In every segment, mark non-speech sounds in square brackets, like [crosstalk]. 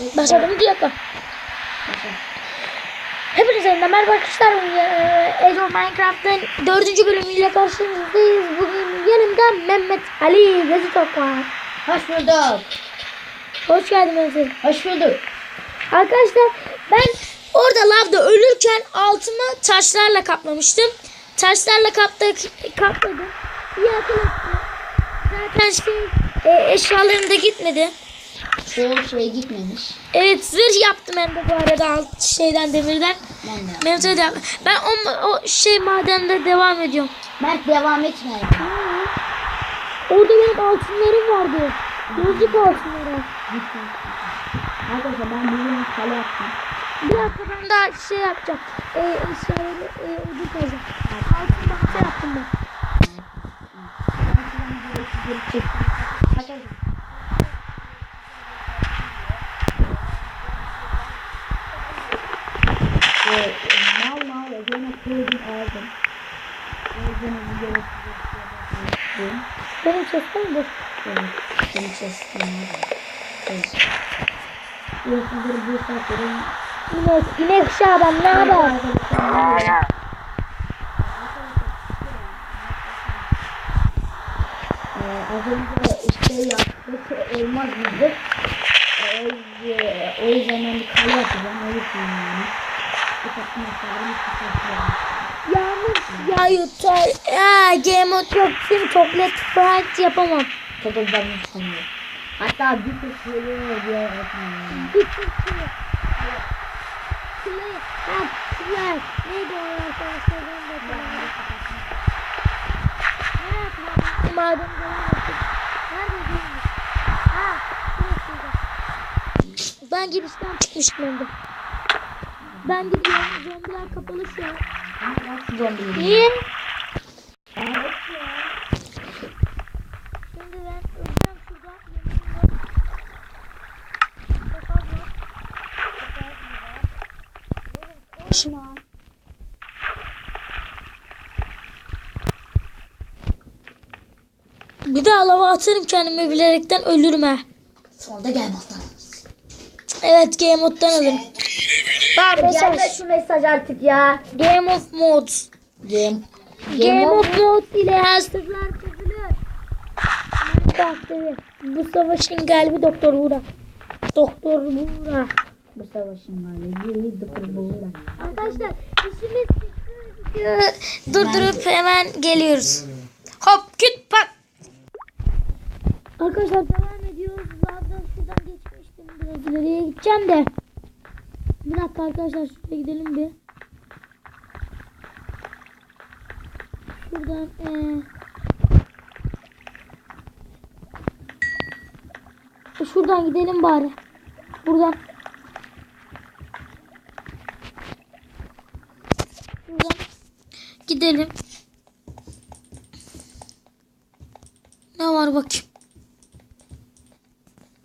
Başladım bir dakika. Hepinize merhaba arkadaşlar. Age of Minecraft'ın dördüncü bölümüyle karşınızdayız. Bugün yanımda Mehmet Ali Gazitok var. Hoş bulduk. Hoş geldin Mehmet. Hoş bulduk. Arkadaşlar ben orada lavda ölürken altımı taşlarla kaplamıştım. Taşlarla kaptık, kapladım. İyi hatırlattım. Zaten şey e, eşyalarım da gitmedi. Çoğu şey gitmemiş. Evet zırh yaptım hem de bu arada alt şeyden demirden. Ben de. De- ben o, o şey madende devam ediyorum. Mert devam etme ya. Orada benim altınlarım vardı. Gözlük altınları. Arkadaşlar ben bugün kale yaptım. Bir dakika ben daha şey yapacağım. Ee, eşyaları e, ödül koyacağım. Altın bahçe yaptım ben. Arkadaşlar. Benim bu. Evet, seni kestim abi. Evet. Yoksulları bu saatlerin İnek, inek Şaban ne haber? Ee, az önce işte yaptık elmas bizde. Ee, o yüzden ben bir kale yapacağım. Öyle düşünüyorum yani. Bir takım eşyalarımı çıkartıyorum. Yağmur yağıyor. Ta- Aa, Game mode yok. Şimdi Chocolate Fright yapamam. Çok özel sanıyorum. Hatta bir tek söylüyor diye yapmıyorum. Bir. Ha, play. Neydi o arkadaşlar? Ben de hatırlamıyorum. Madem-. Ben girişten çıkmıştım hem de. Ben gidiyorum. Zombiler kapalı şu an. Nasıl zombi? Yok. Koşma. Bir daha lava atarım kendimi bilerekten ölürüm ha. Solda gel Mazdan. Evet game moddan alırım. Bak Gelme şu mesaj artık ya. Game of mods. Game. Game of mods ile her sırlar çözülür. Minecraft evi. Bu savaşın galibi Doktor Buğra. Doktor Buğra. Bu savaşın. Yeni dıkır bulurlar. Arkadaşlar işimiz durdurup hemen geliyoruz. Hop küt pat. Arkadaşlar devam ediyoruz. Zaten şuradan geçmiştim. Biraz ileriye gideceğim de. Bir dakika arkadaşlar şuraya gidelim bir. Şuradan eee Şuradan gidelim bari. Buradan. Buradan gidelim. Ne var bakayım.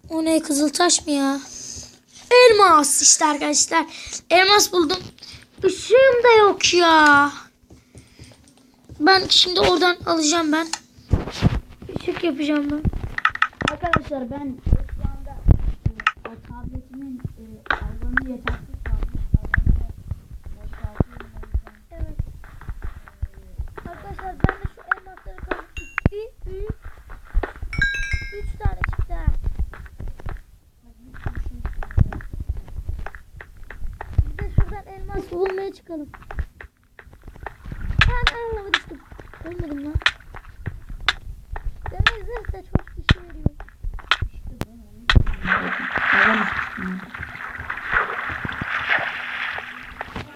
O ne kızıltaş mı ya? Elmas işte arkadaşlar. Elmas buldum. Işığım da yok ya. Ben şimdi oradan alacağım ben. Işık yapacağım ben. Arkadaşlar ben şu anda tabletimin e, alanı yetersiz kalmış. Evet. Arkadaşlar ben de şu elmasları kaldım. 2, 3, 3 tane çıktı. ha. Biz de şuradan elmas bulmaya çıkalım. Ben ayağıma düştüm. Ölmedim lan. Zırh da çok işe yarıyor.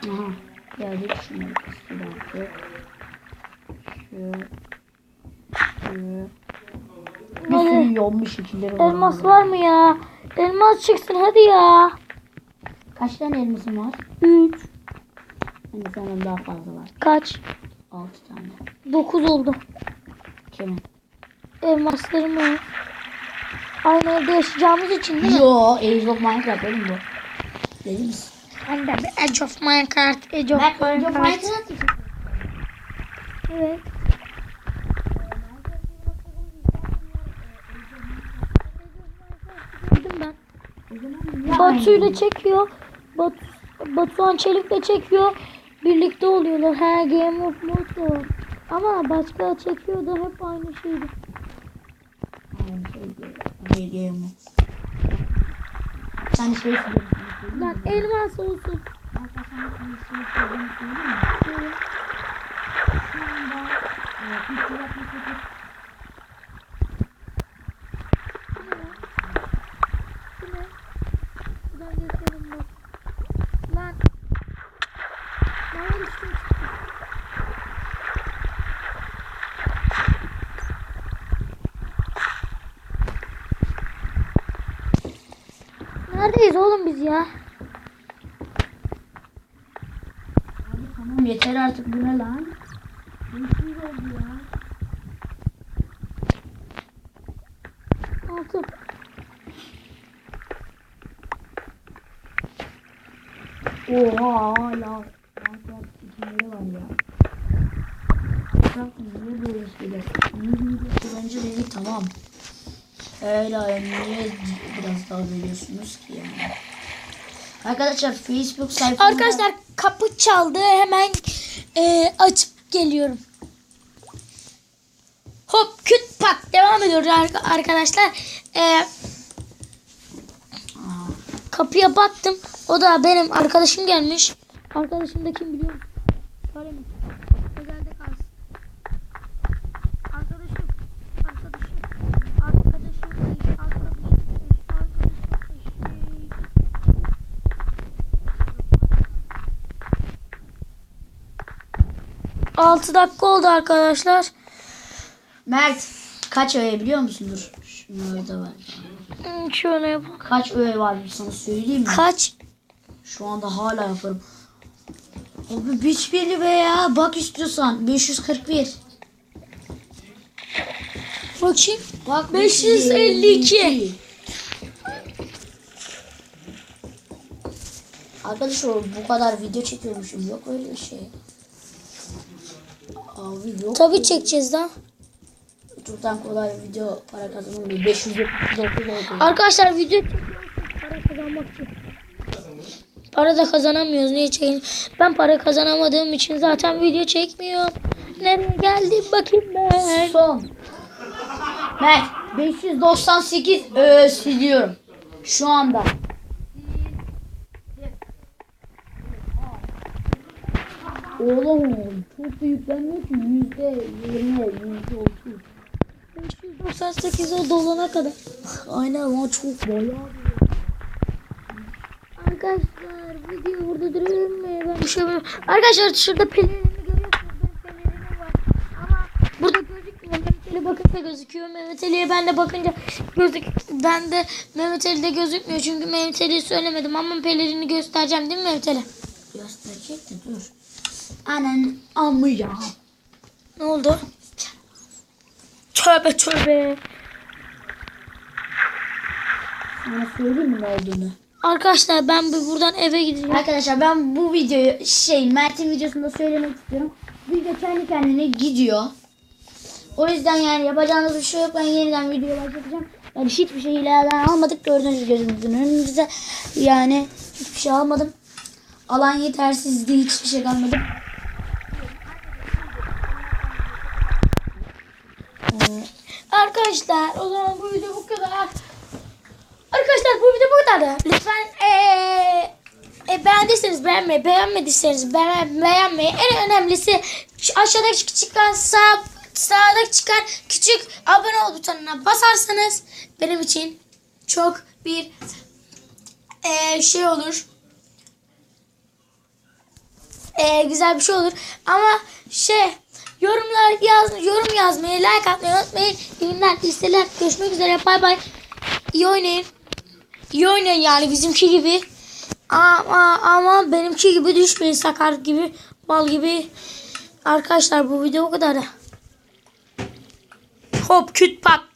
Aha. Geldik şunu üstüne. Şu. Şu. Bir sürü yolmuş şekilleri var. Elmas var mı ya? Elmas çıksın hadi ya. Kaç tane elmasın var? 3. Hani senden daha fazla var. Kaç? 6 tane. 9 oldu. Kimin? Elmaslarım var. Aynı evde yaşayacağımız için değil mi? Yo, Age of Minecraft oğlum bu. Değil misin? Ben de bir Edge of Minecraft, Edge of Ben Age of Minecraft. Minecraft Evet. Gördüm ben. O zaman niye Batu ile aynı? çekiyor. Batu, Batuhan Çelik'le çekiyor. Birlikte oluyorlar. He Game of Mode Ama başka çekiyor da hep aynı şeydi. Aynı şey diyor. Hayır diyemem. Sen şey. Lan elmas olsun. Şey? Şu anda e, 368 Bu ne? Buradan geçelim bak. Lan. Lan işte. Neredeyiz oğlum biz ya? Abi tamam yeter artık bu ne lan? Değişik oldu ya. Altı. Oha hala. Minecraft isimleri var ya. Minecraft niye böyle şeyler? Niye bence dedi tamam. Öyle niye biraz daha veriyorsunuz ki yani? Arkadaşlar Facebook sayfamda Arkadaşlar kapı çaldı. Hemen e, açıp geliyorum. Hop küt pat devam ediyoruz ar- arkadaşlar. E, kapıya baktım. O da benim arkadaşım gelmiş. Arkadaşım da kim biliyor musun? 6 dakika oldu arkadaşlar. Mert kaç öğe biliyor musundur? Şunları da var. Hmm, Şöyle yapalım. Kaç öğe var sana söyleyeyim mi? Kaç? Şu anda hala yaparım. Abi hiçbiri be ya. Bak istiyorsan. 541. Bakayım. Bak 552. 552. Arkadaşlar bu kadar video çekiyormuşum. Yok öyle şey. Abi yok. Tabii çekeceğiz daha. YouTube'dan kolay video para kazanılmıyor. 579 oldu. Arkadaşlar video para kazanmak için. Para da kazanamıyoruz. Niye çekin? Ben para kazanamadığım için zaten video çekmiyorum. Nereye geldim bakayım ben. Son. Mert 598 öğe siliyorum. Şu anda. Oğlum çok da yüklenmiyor ki yüzde yirmi, yüzde otuz. 598 o dolana kadar. [laughs] Aynen ama çok bayağı. Arkadaşlar video burada duruyor mu? Ben bir şey. Arkadaşlar şurada pelerini görüyorsunuz. Benim pelerinim var. Ama burada gözükmüyor. Mehmet Ali bakınca gözüküyor. Mehmet Ali'ye ben de bakınca gözük. Ben de Mehmet Ali'de gözükmüyor. Çünkü Mehmet Ali'yi söylemedim. Ama pelerini göstereceğim değil mi Mehmet Ali? Gösterecek de dur. Anan amı ya. Ne oldu? Tövbe tövbe. Sana söyleyeyim mi ne olduğunu? Arkadaşlar ben bir buradan eve gideceğim. Arkadaşlar ben bu videoyu şey Mert'in videosunda söylemek istiyorum. Video kendi kendine gidiyor. O yüzden yani yapacağınız bir şey yok. Ben yeniden video başlatacağım. Yani hiçbir şey ileriden almadık. Gördüğünüz gözümüzün önünüzde. Yani hiçbir şey almadım. Alan yetersizdi. Hiçbir şey kalmadı. Ee, Arkadaşlar o zaman bu video bu kadar. Arkadaşlar bu video bu kadardı. Lütfen eee e, beğendiyseniz beğenmeyi, beğenmediyseniz beğen, beğenmeyi. En önemlisi aşağıdaki çıkan sağ sağda çıkan küçük abone ol butonuna basarsanız benim için çok bir eee, şey olur. Eee, güzel bir şey olur. Ama şey yorumlar yaz yorum yazmayı, like atmayı unutmayın. Günler, listeler. Görüşmek üzere. Bay bay. İyi oynayın. İyi oynayın yani bizimki gibi. Ama ama benimki gibi düşmeyin sakar gibi, mal gibi. Arkadaşlar bu video bu kadar. Hop küt pat.